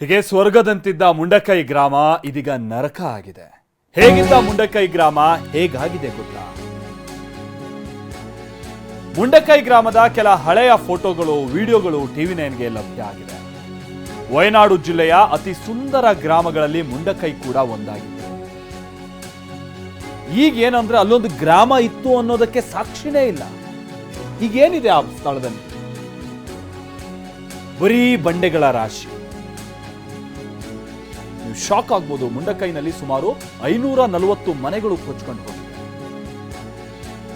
ಹೀಗೆ ಸ್ವರ್ಗದಂತಿದ್ದ ಮುಂಡಕೈ ಗ್ರಾಮ ಇದೀಗ ನರಕ ಆಗಿದೆ. ಹೇಗಿದ್ದ ಮುಂಡಕೈ ಗ್ರಾಮ? ಹೇಗಾಗಿದೆ ಗೊತ್ತಾ? ಮುಂಡಕೈ ಗ್ರಾಮದ ಕೆಲ ಹಳೆಯ ಫೋಟೋಗಳು, ವಿಡಿಯೋಗಳು ಟಿವಿ ನೈನ್ಗೆ ಲಭ್ಯ ಆಗಿದೆ. ವಯನಾಡು ಜಿಲ್ಲೆಯ ಅತಿ ಸುಂದರ ಗ್ರಾಮಗಳಲ್ಲಿ ಮುಂಡಕೈ ಕೂಡ ಒಂದಾಗಿದೆ. ಈಗ ಏನಂದ್ರೆ ಅಲ್ಲೊಂದು ಗ್ರಾಮ ಇತ್ತು ಅನ್ನೋದಕ್ಕೆ ಸಾಕ್ಷಿನೇ ಇಲ್ಲ. ಈಗೇನಿದೆ ಆ ಸ್ಥಳದಲ್ಲಿ? ಬರೀ ಬಂಡೆಗಳ ರಾಶಿ. ನೀವು ಶಾಕ್ ಆಗ್ಬೋದು. ಮುಂಡಕೈನಲ್ಲಿ ಸುಮಾರು ಐನೂರ ನಲವತ್ತು ಮನೆಗಳು ಕೊಚ್ಕೊಂಡು ಹೋಗಿವೆ.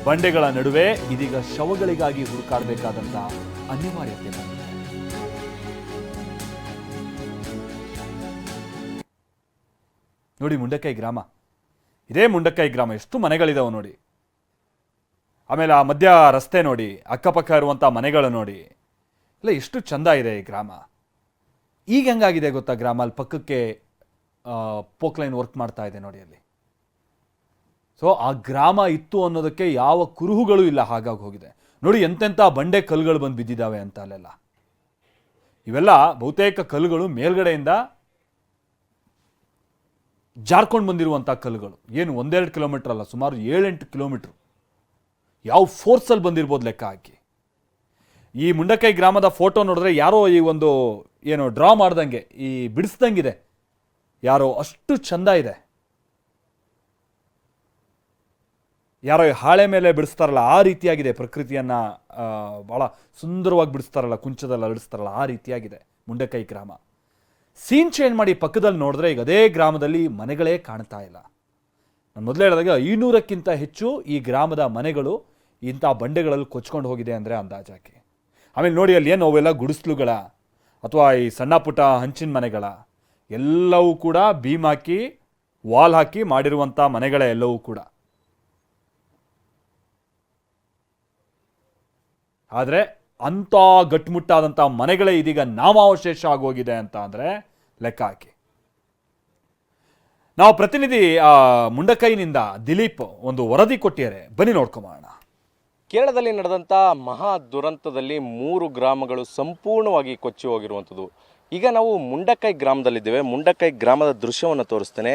ಬಂಡೆಗಳ ನಡುವೆ ಇದೀಗ ಶವಗಳಿಗಾಗಿ ಹುಡುಕಾಡಬೇಕಾದಂತ ಅನಿವಾರ್ಯತೆ ನೋಡಿ ಮುಂಡಕೈ ಗ್ರಾಮ. ಇದೇ ಮುಂಡಕೈ ಗ್ರಾಮ. ಎಷ್ಟು ಮನೆಗಳಿದಾವೆ ನೋಡಿ. ಆಮೇಲೆ ಆ ಮಧ್ಯ ರಸ್ತೆ ನೋಡಿ, ಅಕ್ಕಪಕ್ಕ ಇರುವಂಥ ಮನೆಗಳು ನೋಡಿ. ಇಲ್ಲ, ಎಷ್ಟು ಚಂದ ಇದೆ ಈ ಗ್ರಾಮ. ಈಗ ಹೆಂಗಾಗಿದೆ ಗೊತ್ತಾ ಗ್ರಾಮ? ಅಲ್ಲಿ ಪಕ್ಕಕ್ಕೆ ಪೋಕ್ಲೈನ್ ವರ್ಕ್ ಮಾಡ್ತಾ ಇದೆ ನೋಡಿ ಅಲ್ಲಿ. ಸೊ ಆ ಗ್ರಾಮ ಇತ್ತು ಅನ್ನೋದಕ್ಕೆ ಯಾವ ಕುರುಹುಗಳು ಇಲ್ಲ, ಹಾಗಾಗಿ ಹೋಗಿದೆ. ನೋಡಿ ಎಂತೆಂಥ ಬಂಡೆ ಕಲ್ಲುಗಳು ಬಂದು ಬಿದ್ದಿದ್ದಾವೆ ಅಂತ ಅಲ್ಲೆಲ್ಲ. ಇವೆಲ್ಲ ಬಹುತೇಕ ಕಲ್ಲುಗಳು ಮೇಲ್ಗಡೆಯಿಂದ ಜಾರ್ಕೊಂಡು ಬಂದಿರುವಂಥ ಕಲ್ಲುಗಳು. ಏನು ಒಂದೆರಡು ಕಿಲೋಮೀಟರ್ ಅಲ್ಲ, ಸುಮಾರು ಏಳೆಂಟು ಕಿಲೋಮೀಟ್ರ್. ಯಾವ ಫೋರ್ಸಲ್ಲಿ ಬಂದಿರ್ಬೋದು ಲೆಕ್ಕ ಹಾಕಿ. ಈ ಮುಂಡಕೈ ಗ್ರಾಮದ ಫೋಟೋ ನೋಡಿದ್ರೆ ಯಾರೋ ಈ ಒಂದು, ಏನು ಡ್ರಾ ಮಾಡ್ದಂಗೆ, ಈ ಬಿಡಿಸ್ದಂಗಿದೆ. ಯಾರೋ ಅಷ್ಟು ಚಂದ ಇದೆ. ಯಾರೋ ಹಾಳೆ ಮೇಲೆ ಬಿಡಿಸ್ತಾರಲ್ಲ, ಆ ರೀತಿಯಾಗಿದೆ ಪ್ರಕೃತಿಯನ್ನು ಭಾಳ ಸುಂದರವಾಗಿ ಬಿಡಿಸ್ತಾರಲ್ಲ, ಕುಂಚದಲ್ಲಿ ಅರಳಿಸ್ತಾರಲ್ಲ, ಆ ರೀತಿಯಾಗಿದೆ ಮುಂಡಕೈ ಗ್ರಾಮ. ಸೀನ್ ಚೇಂಜ್ ಮಾಡಿ ಪಕ್ಕದಲ್ಲಿ ನೋಡಿದ್ರೆ ಈಗ ಅದೇ ಗ್ರಾಮದಲ್ಲಿ ಮನೆಗಳೇ ಕಾಣ್ತಾ ಇಲ್ಲ. ನಾನು ಮೊದಲೇ ಹೇಳಿದಾಗ ಐನೂರಕ್ಕಿಂತ ಹೆಚ್ಚು ಈ ಗ್ರಾಮದ ಮನೆಗಳು ಇಂಥ ಬಂಡೆಗಳಲ್ಲಿ ಕೊಚ್ಕೊಂಡು ಹೋಗಿದೆ ಅಂದರೆ ಅಂದಾಜಾಕಿ ಆಮೇಲೆ ನೋಡಿ ಅಲ್ಲಿ ಏನು ಅವೆಲ್ಲ ಗುಡಿಸ್ಲುಗಳ, ಅಥವಾ ಈ ಸಣ್ಣ ಪುಟ್ಟ ಹಂಚಿನ ಮನೆಗಳ ಎಲ್ಲವೂ ಕೂಡ ಬೀಮ್ ಹಾಕಿ, ವಾಲ್ ಹಾಕಿ ಮಾಡಿರುವಂಥ ಮನೆಗಳೇ ಎಲ್ಲವೂ ಕೂಡ. ಆದರೆ ಅಂಥ ಗಟ್ಟುಮುಟ್ಟಾದಂಥ ಮನೆಗಳೇ ಇದೀಗ ನಾಮಾವಶೇಷ ಆಗೋಗಿದೆ ಅಂತ ಅಂದರೆ ಲೆಕ್ಕ ಹಾಕಿ. ನಾವು ಪ್ರತಿನಿಧಿ ಮುಂಡಕೈನಿಂದ ದಿಲೀಪ್ ಒಂದು ವರದಿ ಕೊಟ್ಟಿದ್ದಾರೆ. ಬನ್ನಿ ನೋಡ್ಕೊಂಬೋಣ ಕೇರಳದಲ್ಲಿ ನಡೆದಂಥ ಮಹಾ ದುರಂತದಲ್ಲಿ ಮೂರು ಗ್ರಾಮಗಳು ಸಂಪೂರ್ಣವಾಗಿ ಕೊಚ್ಚಿ ಹೋಗಿರುವಂಥದ್ದು. ಈಗ ನಾವು ಮುಂಡಕ್ಕೈ ಗ್ರಾಮದಲ್ಲಿದ್ದೇವೆ. ಮುಂಡಕೈ ಗ್ರಾಮದ ದೃಶ್ಯವನ್ನು ತೋರಿಸ್ತೇನೆ.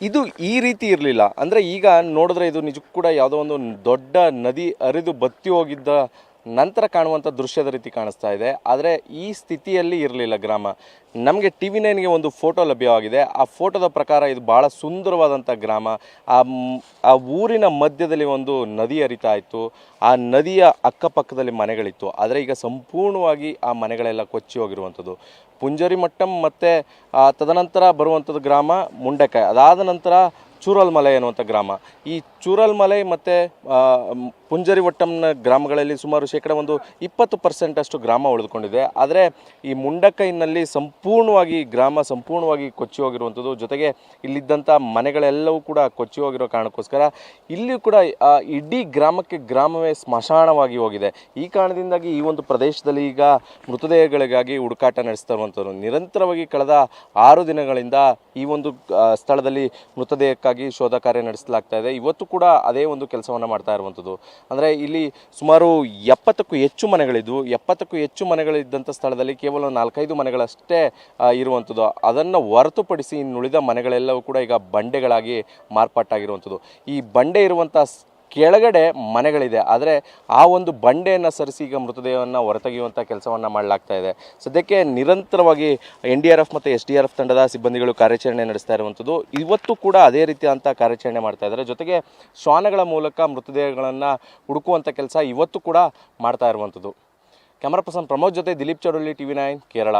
ಇದು ಈ ರೀತಿ ಇರಲಿಲ್ಲ. ಅಂದರೆ ಈಗ ನೋಡಿದ್ರೆ ಇದು ನಿಜಕ್ಕೂ ಕೂಡ ಯಾವುದೋ ಒಂದು ದೊಡ್ಡ ನದಿ ಹರಿದು ಬತ್ತಿ ಹೋಗಿದ್ದ ನಂತರ ಕಾಣುವಂಥ ದೃಶ್ಯದ ರೀತಿ ಕಾಣಿಸ್ತಾ ಇದೆ. ಆದರೆ ಈ ಸ್ಥಿತಿಯಲ್ಲಿ ಇರಲಿಲ್ಲ ಗ್ರಾಮ. ನಮಗೆ ಟಿ ವಿ ನೈನ್ಗೆ ಒಂದು ಫೋಟೋ ಲಭ್ಯವಾಗಿದೆ. ಆ ಫೋಟೋದ ಪ್ರಕಾರ ಇದು ಭಾಳ ಸುಂದರವಾದಂಥ ಗ್ರಾಮ. ಆ ಆ ಊರಿನ ಮಧ್ಯದಲ್ಲಿ ಒಂದು ನದಿ ಹರಿತಾ ಇತ್ತು. ಆ ನದಿಯ ಅಕ್ಕಪಕ್ಕದಲ್ಲಿ ಮನೆಗಳಿತ್ತು. ಆದರೆ ಈಗ ಸಂಪೂರ್ಣವಾಗಿ ಆ ಮನೆಗಳೆಲ್ಲ ಕೊಚ್ಚಿ ಹೋಗಿರುವಂಥದ್ದು. ಪುಂಜರಿ ಮಟ್ಟಂ ಮತ್ತು ತದನಂತರ ಬರುವಂಥದ್ದು ಗ್ರಾಮ ಮುಂಡೆಕಾಯಿ. ಅದಾದ ನಂತರ ಚೂರಲ್ಮಲೆ ಅನ್ನುವಂಥ ಗ್ರಾಮ. ಈ ಚೂರಲ್ಮಲೆ ಮತ್ತು ಪುಂಜರಿ ವಟ್ಟಂನ ಗ್ರಾಮಗಳಲ್ಲಿ ಸುಮಾರು ಶೇಕಡ ಒಂದು ಇಪ್ಪತ್ತು ಪರ್ಸೆಂಟ್ ಅಷ್ಟು ಗ್ರಾಮ ಉಳಿದುಕೊಂಡಿದೆ. ಆದರೆ ಈ ಮುಂಡಕೈನಲ್ಲಿ ಸಂಪೂರ್ಣವಾಗಿ ಗ್ರಾಮ ಸಂಪೂರ್ಣವಾಗಿ ಕೊಚ್ಚಿ ಹೋಗಿರುವಂಥದ್ದು. ಜೊತೆಗೆ ಇಲ್ಲಿದ್ದಂಥ ಮನೆಗಳೆಲ್ಲವೂ ಕೂಡ ಕೊಚ್ಚಿ ಹೋಗಿರೋ ಕಾರಣಕ್ಕೋಸ್ಕರ ಇಲ್ಲಿ ಕೂಡ ಇಡೀ ಗ್ರಾಮಕ್ಕೆ ಗ್ರಾಮವೇ ಸ್ಮಶಾನವಾಗಿ ಹೋಗಿದೆ. ಈ ಕಾರಣದಿಂದಾಗಿ ಈ ಒಂದು ಪ್ರದೇಶದಲ್ಲಿ ಈಗ ಮೃತದೇಹಗಳಿಗಾಗಿ ಹುಡುಕಾಟ ನಡೆಸ್ತಾ ಇರುವಂಥದ್ದು ನಿರಂತರವಾಗಿ ಕಳೆದ ಆರು ದಿನಗಳಿಂದ ಈ ಒಂದು ಸ್ಥಳದಲ್ಲಿ ಮೃತದೇಹಕ್ಕಾಗಿ ಶೋಧ ಕಾರ್ಯ ನಡೆಸಲಾಗ್ತಾ ಇದೆ. ಇವತ್ತು ಕೂಡ ಅದೇ ಒಂದು ಕೆಲಸವನ್ನು ಮಾಡ್ತಾ ಇರುವಂಥದ್ದು. ಅಂದರೆ ಇಲ್ಲಿ ಸುಮಾರು ಎಪ್ಪತ್ತಕ್ಕೂ ಹೆಚ್ಚು ಮನೆಗಳಿದ್ವು ಎಪ್ಪತ್ತಕ್ಕೂ ಹೆಚ್ಚು ಮನೆಗಳಿದ್ದಂಥ ಸ್ಥಳದಲ್ಲಿ ಕೇವಲ ನಾಲ್ಕೈದು ಮನೆಗಳಷ್ಟೇ ಇರುವಂಥದ್ದು. ಅದನ್ನು ಹೊರತುಪಡಿಸಿ ಇನ್ನುಳಿದ ಮನೆಗಳೆಲ್ಲವೂ ಕೂಡ ಈಗ ಬಂಡೆಗಳಾಗಿ ಮಾರ್ಪಾಟಾಗಿರುವಂಥದ್ದು. ಈ ಬಂಡೆ ಇರುವಂಥ ಕೆಳಗಡೆ ಮನೆಗಳಿದೆ. ಆದರೆ ಆ ಒಂದು ಬಂಡೆಯನ್ನು ಸರಿಸಿ ಈಗ ಮೃತದೇಹವನ್ನು ಹೊರತೆಗೆಯುವಂಥ ಕೆಲಸವನ್ನು ಮಾಡಲಾಗ್ತಾ ಇದೆ. ಸದ್ಯಕ್ಕೆ ನಿರಂತರವಾಗಿ ಎನ್ ಡಿ ಆರ್ ಮತ್ತು ಎಸ್ ಡಿ ಆರ್ ಎಫ್ ತಂಡದ ಸಿಬ್ಬಂದಿಗಳು ಕಾರ್ಯಾಚರಣೆ ನಡೆಸ್ತಾ ಇರುವಂಥದ್ದು ಇವತ್ತು ಕೂಡ ಅದೇ ರೀತಿಯಾದಂಥ ಕಾರ್ಯಾಚರಣೆ ಮಾಡ್ತಾ ಇದ್ದಾರೆ. ಜೊತೆಗೆ ಶ್ವಾನಗಳ ಮೂಲಕ ಮೃತದೇಹಗಳನ್ನು ಹುಡುಕುವಂಥ ಕೆಲಸ ಇವತ್ತು ಕೂಡ ಮಾಡ್ತಾ ಇರುವಂಥದ್ದು ಕ್ಯಾಮರಾ ಪರ್ಸನ್ ಪ್ರಮೋದ್ ಜೊತೆ Dilip Chowdalli T V nine, Kerala.